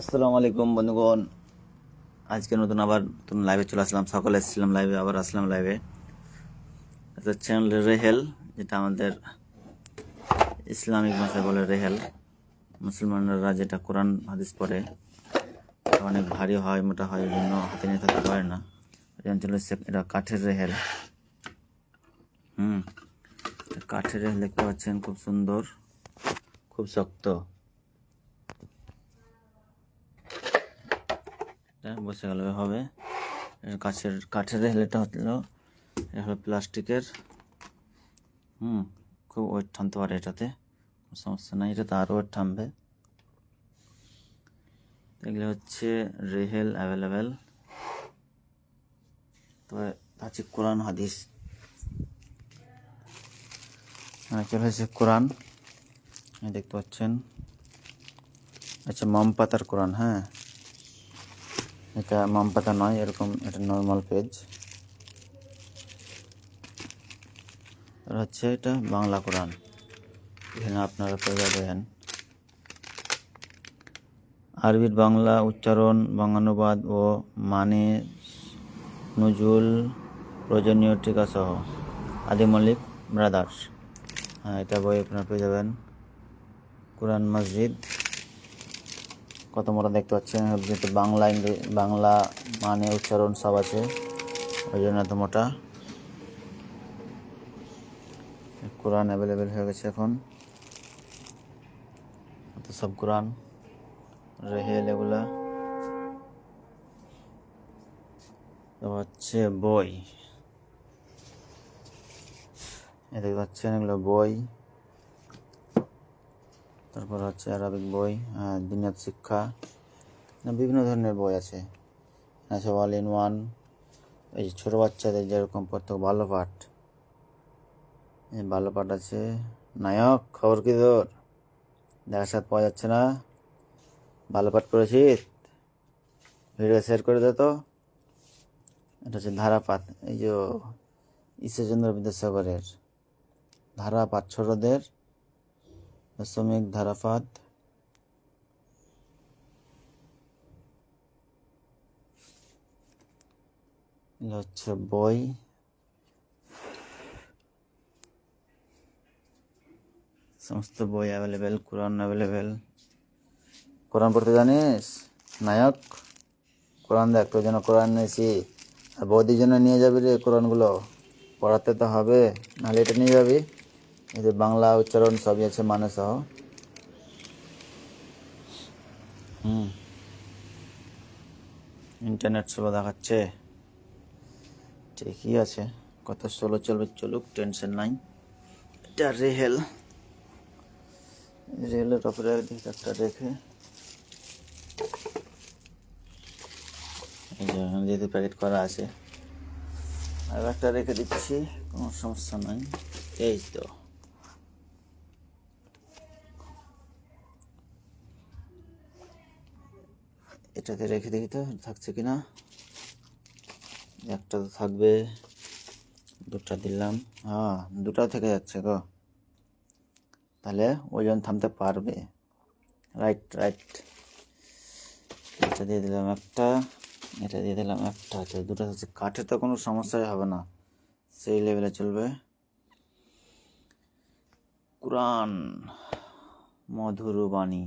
আসসালামু আলাইকুম বন্ধুগণ। আজকে নতুন আবার নতুন লাইভে চলে আসলাম। সকালে এসেছিলাম লাইভে আবার আসলাম লাইভে এটা চ্যানেল রেহেল, যেটা আমাদের ইসলামিক ভাষায় বলে রেহেল। মুসলমানরা যেটা কোরআন, হাদিস পড়ে অনেক ভারী হয়, মোটা হয় জন্য হাতে নিয়ে থাকতে পারে না। এটা কাঠের রেহেল। হুম কাঠের রেহেল দেখতে পাচ্ছেন, খুব সুন্দর, খুব শক্ত এটা বসে গেল হবে। কাছের কাঠের হেলেটা হলো এটা হলো প্লাস্টিকের। হুম, খুব ওয়েট টানতে পারে এটাতে সমস্যা নাই এটাতে আরও ওয়েট টানবে এগুলো হচ্ছে রেহেল অ্যাভেলেবেল। তবে আছে কোরআন হাদিস। চলে এসেছে কোরআন দেখতে পাচ্ছেন। আচ্ছা মাম পাতার কোরআন হ্যাঁ। এটা মাম পাতা নয়, এরকম এটা নর্মাল পেজ আর হচ্ছে এটা বাংলা কোরআন। এখানে আপনারা পেয়ে যাবেন। আরবির বাংলা উচ্চারণ বাংলানুবাদ ও মানে নজুল প্রয়োজনীয় টিকা সহ আদি মল্লিক ব্রাদার্স। হ্যাঁ এটা বই আপনারা পেয়ে যাবেন। কোরআন মসজিদ। কত মোটা দেখতে পাচ্ছেন যেহেতু বাংলা বাংলা মানে উচ্চারণ সব আছে। ওই জন্য এত মোটা। কোরআন অ্যাভেলেবেল হয়ে গেছে এখন। এত সব কোরআন, রেহেল এগুলা। তো হচ্ছে বই। দেখতে পাচ্ছেন এগুলো বই। তারপর হচ্ছে আরবিক বই দুনিয়ার শিক্ষা বিভিন্ন ধরনের বই আছে। আছে অল ইন ওয়ান, এই যে ছোটো বাচ্চাদের যেরকম পড়তে ভালো পাঠ। এই ভালো পাঠ আছে। নায়ক, খবর কি তোর? দেখার সাথে পাওয়া যাচ্ছে না। ভালো পাঠ করেছিস? ভিডিও শেয়ার করে দে তো। এটা হচ্ছে ধারাপাত এই যে ঈশ্বরচন্দ্র বিদ্যাসাগরের। ধারাপাত ছোটদের। ধারাপাত এগুলো হচ্ছে বই। সমস্ত বই অ্যাভেলেবেল কোরআন অ্যাভেলেবেল কোরআন পড়তে জানিস? নায়ক। কোরআন দেখ তোর জন্য কোরআন নিয়েছি আর বৌদির জন্য নিয়ে যাবি রে কোরআনগুলো পড়াতে তো হবে, নাহলে এটা নিয়ে যাবি। এই যে বাংলা উচ্চারণ সবই আছে মানে সহ। হুম। ইন্টারনেট সেবা দেখাচ্ছে। ঠিকই আছে। কত স্লো চলবে চলুক, টেনশন নাই। এটা রেহেল। রেলের ওপরে দিকে একটা রেখে। যেহেতু প্যাকেট করা আছে। আর একটা রেখে দিচ্ছি, কোনো সমস্যা নাই। এই তো। এটাকে রেখে দেখি তো, থাকছে কিনা একটা তো থাকবে, দুটা দিলাম। হ্যাঁ দুটাও থেকে যাচ্ছে গো তাহলে ওজন থামতে পারবে। রাইট রাইট এটা দিয়ে দিলাম একটা, এটা দিয়ে দিলাম একটা। আচ্ছা দুটো হচ্ছে, কাঠে তো কোনো সমস্যাই হবে না। সেই লেভেলে চলবে। কোরআন, মধুর বাণী।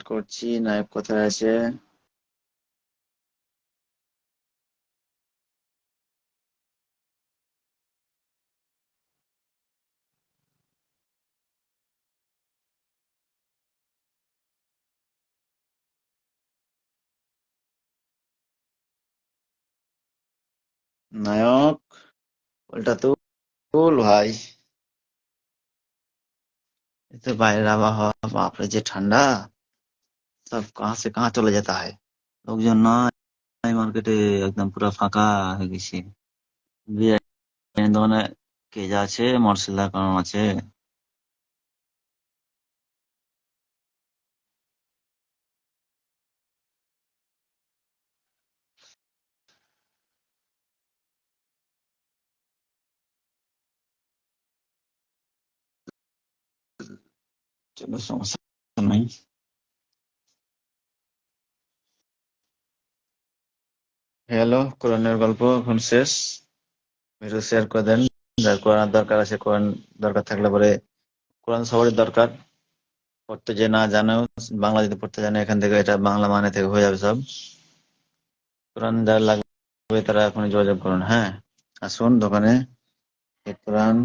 করছি, নায়ক কোথায় আছে? নায়ক ওটা তো তুল ভাই। ये तो বাইরের আবহাওয়া, বাপরে, যে ঠান্ডা। सब कहाँ से कहाँ चला जाता है? लोग जो नई मार्केट एकदम पूरा फाका चलो समस्या नहीं। হ্যালো, কোরআনের গল্প এখন শেষ। ভিডিও শেয়ার করে দেন। যার কোরআন দরকার আছে, কোরআন দরকার থাকলে পরে কোরআন সবারই দরকার। পড়তে যে না জানেও বাংলা যদি পড়তে জানে, এখান থেকে এটা বাংলা মানে থেকে হয়ে যাবে সব। কোরআন যার লাগবে তারা এখন যোগাযোগ করুন হ্যাঁ? আসুন দোকানে কোরআন।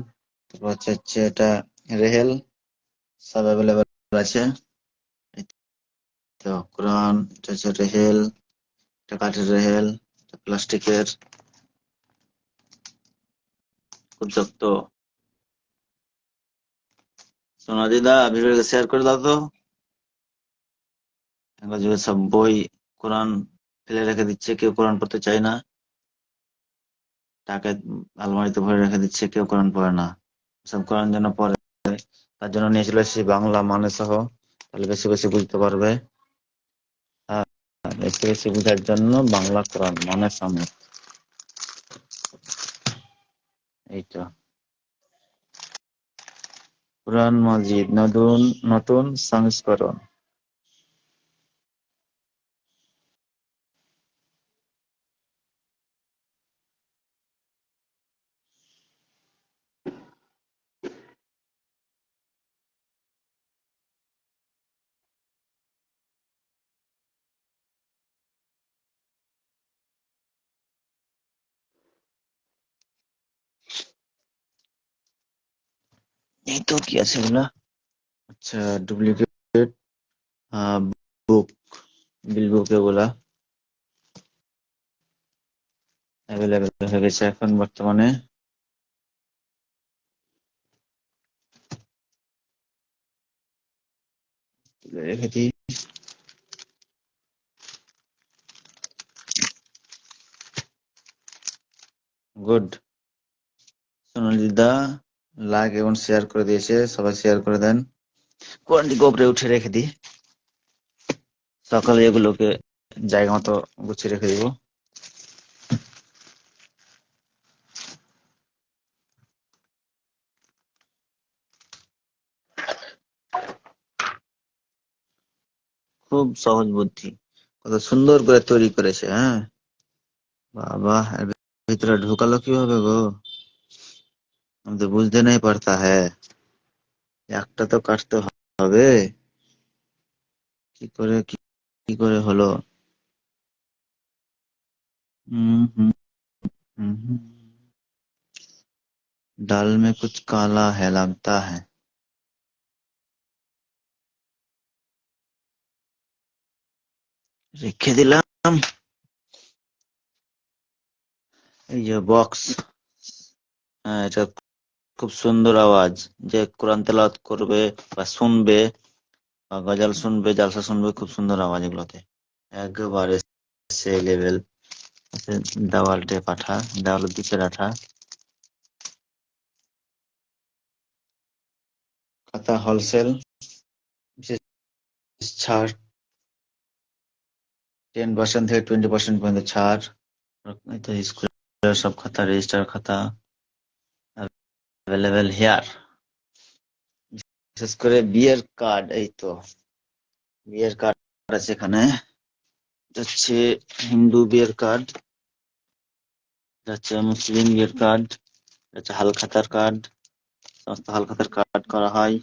তারপর হচ্ছে হচ্ছে এটা রেহেল, সব অ্যাভেলেবেল আছে। তো, কোরআন, এটা হচ্ছে রেহেল, এটা কাঠের রেহেল। প্লাস্টিকের উদ্যক্ত সোনাদিদা ভিডিওকে শেয়ার করে দাও তো। সব বই, কোরআন ফেলে রেখে দিচ্ছে, কেউ কোরআন পড়তে চায় না। টাকা আলমারিতে ভরে রেখে দিচ্ছে, কেউ কোরআন পড়ে না। সব কোরআন যেন পড়ে, তার জন্য নিয়ে চলে এসেছি বাংলা মানে সহ তাহলে বেশি বেশি বুঝতে পারবে। বেশি সুবিধার জন্য বাংলা কোরআন মানে সমেত এইটা কোরআন মজিদ নতুন নতুন সংস্করণ। এই তো কি আছে এগুলা? আচ্ছা ডুপ্লিকেট বুক বিল বুক এগুলা। অ্যাভেলেবেল হয়ে গেছে এখন বর্তমানে। রেখে দিই। গুড সোনালিদা লাইক এবং শেয়ার করে দিয়েছে, সবাই শেয়ার করে দেন। কোরআনটি গোপরে উঠে রেখে দিই। সকালে এগুলোকে জায়গা মতো গুছিয়ে রেখে দিব। খুব সহজ বুদ্ধি। কত সুন্দর করে তৈরি করেছে হ্যাঁ? বাবা ভিতরে ঢুকালো কীভাবে গো? আমি তো বুঝতে নাই পারতা হ্যাঁ একটা তো কাটতে হবে কি করে কি কি করে হলো हम्म हम्म हम्म, हम्म। दाल में कुछ काला है लगता है রেখে দিলাম এই যে বক্স হ্যাঁ এটা খুব সুন্দর আওয়াজ যে কোরআন তেলাওয়াত করবে বা শুনবে বা গজাল শুনবে, জালসা শুনবে, খুব সুন্দর আওয়াজ এগুলোতে। একবারে সে লেভেল দেওয়ালটে পাঠা, দেওয়ালের দিকে রাখা। খাতা হোলসেল বিশেষ ছাড়। টেন পার্সেন্ট থেকে টোয়েন্টি পার্সেন্ট পর্যন্ত ছাড়। স্কুলের সব খাতা রেজিস্টার খাতা। অ্যাভেলেবেল হেয়ার বিশেষ করে বিয়ের কার্ড এই তো। বিয়ের কার্ড আছে এখানে। হচ্ছে হিন্দু বিয়ের কার্ড হচ্ছে মুসলিম বিয়ের কার্ড হচ্ছে হালখাতার কার্ড সমস্ত হালখাতার কার্ড করা হয়।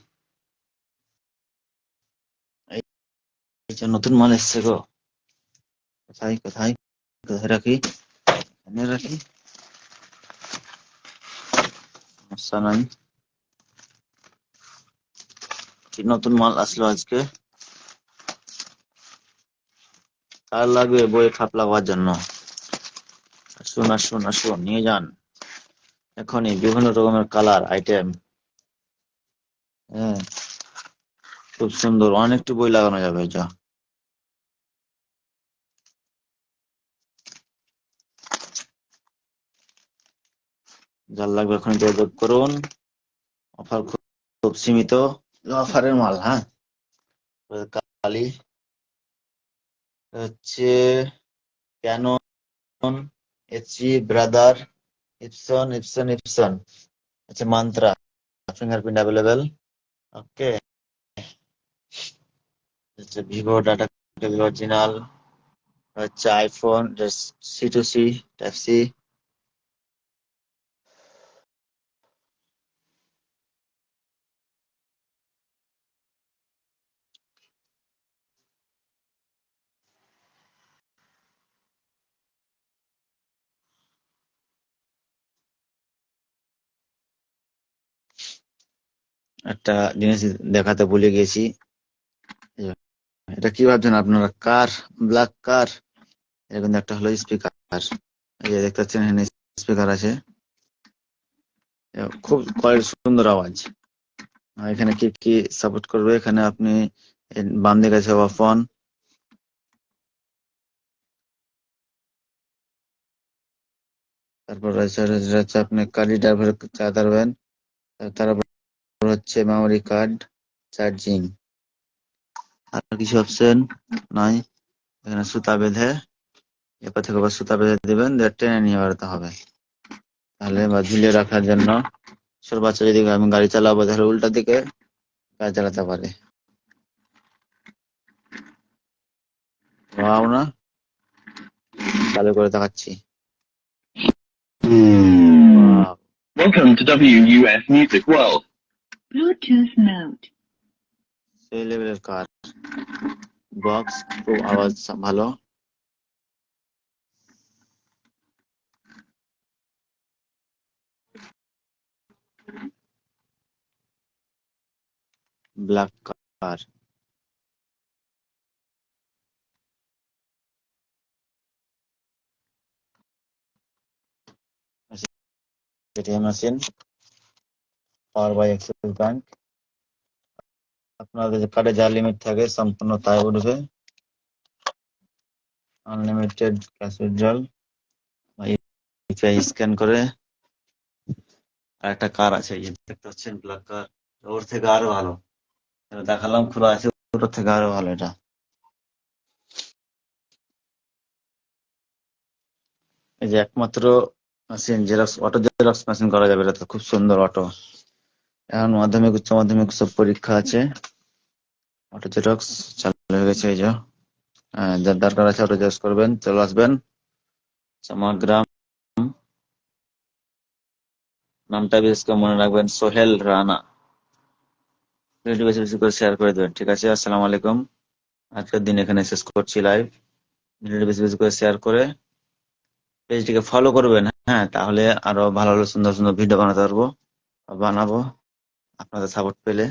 এই যে নতুন মাল এসছে গো। কোথায় কোথায় কোথায় রাখি? এখানে রাখি। সমস্যা নতুন মাল আসলো আজকে? কার লাগবে বইয়ে খাপ লাগবার জন্য? আসুন আসুন আসুন, নিয়ে যান। এখনই বিভিন্ন রকমের কালার, আইটেম। হ্যাঁ খুব সুন্দর। অনেকটি বই লাগানো যাবে, যা। যার লাগবে এখন যোগাযোগ করুন। অফার খুব সীমিত। অফারের মাল হ্যাঁ? কালি। হচ্ছে ক্যানন এইচি ব্রাদার ইপসন ইপসন ইপসন আচ্ছা মান্ত্রা ফিঙ্গারপ্রিন্ট অ্যাভেলেবেল ওকে হচ্ছে ভিভো ডাটা অরিজিনাল হচ্ছে iPhone C to C type C একটা জিনিস দেখাতে ভুলে গেছি। এটা কি ভাবছেন আপনারা? কার? Black car? কিন্তু একটা হলো স্পিকার। এই দেখতে পাচ্ছেন, এখানে স্পিকার আছে। খুব কোয়ালিটি সুন্দর আওয়াজ। এখানে কি কি সাপোর্ট করবে? এখানে আপনি বাম দিকে আছে ফোন তারপর রয়েছে আপনি কালি ড্রাইভার চালাতে পারবেন। তারপর হচ্ছে মেমোরি কার্ড চার্জিং আর কিছু অপশন নাই। এখানে সুতা বেঁধে এরপর থেকে আবার সুতা বেঁধে দেবেন দিয়ে টেনে নিয়ে বেরোতে হবে। তাহলে বা ঝুলিয়ে রাখার জন্য ছোট বাচ্চা যদি আমি গাড়ি চালাবো তাহলে উল্টা দিকে গাড়ি চালাতে পারে। না চালু করে দেখাচ্ছি। Wow, Welcome to WUS Music World. Bluetooth mode. সেই লেভেলের কার বক্স খুব আওয়াজ ভালো black car ATM machine power by Axis bank. আপনাদের কার্ডে যা লিমিট থাকে সম্পূর্ণ তাই উঠবে। Unlimited cash withdrawal UPI scan করে। আর একটা কার আছে, এই দেখতে পাচ্ছেন ব্ল্যাক কার ওর থেকে আরও ভালো। দেখালাম, খোলা আছে, ওটার থেকে আরও ভালো এটা। এই যে একমাত্র machine Xerox auto Xerox machine করা যাবে, এটা তো খুব সুন্দর অটো এখন মাধ্যমিক উচ্চ মাধ্যমিক সব পরীক্ষা আছে। অটো জেরক্স চালু হয়ে গেছে এই যে। হ্যাঁ, যার দরকার আছে অটো জেরক্স করবেন চলে আসবেন। আমার গ্রাম নামটা বিশেষ করে মনে রাখবেন সোহেল রানা। ভিডিও বেশি বেশি করে শেয়ার করে দেবেন ঠিক আছে? আসসালামু আলাইকুম। আজকের দিন এখানে শেষ করছি লাইভ ভিডিওটি বেশি বেশি করে শেয়ার করে পেজটিকে ফলো করবেন হ্যাঁ? তাহলে আরও ভালো ভালো সুন্দর সুন্দর ভিডিও বানাতে পারব বানাবো। আপনাদের সাপোর্ট পেলে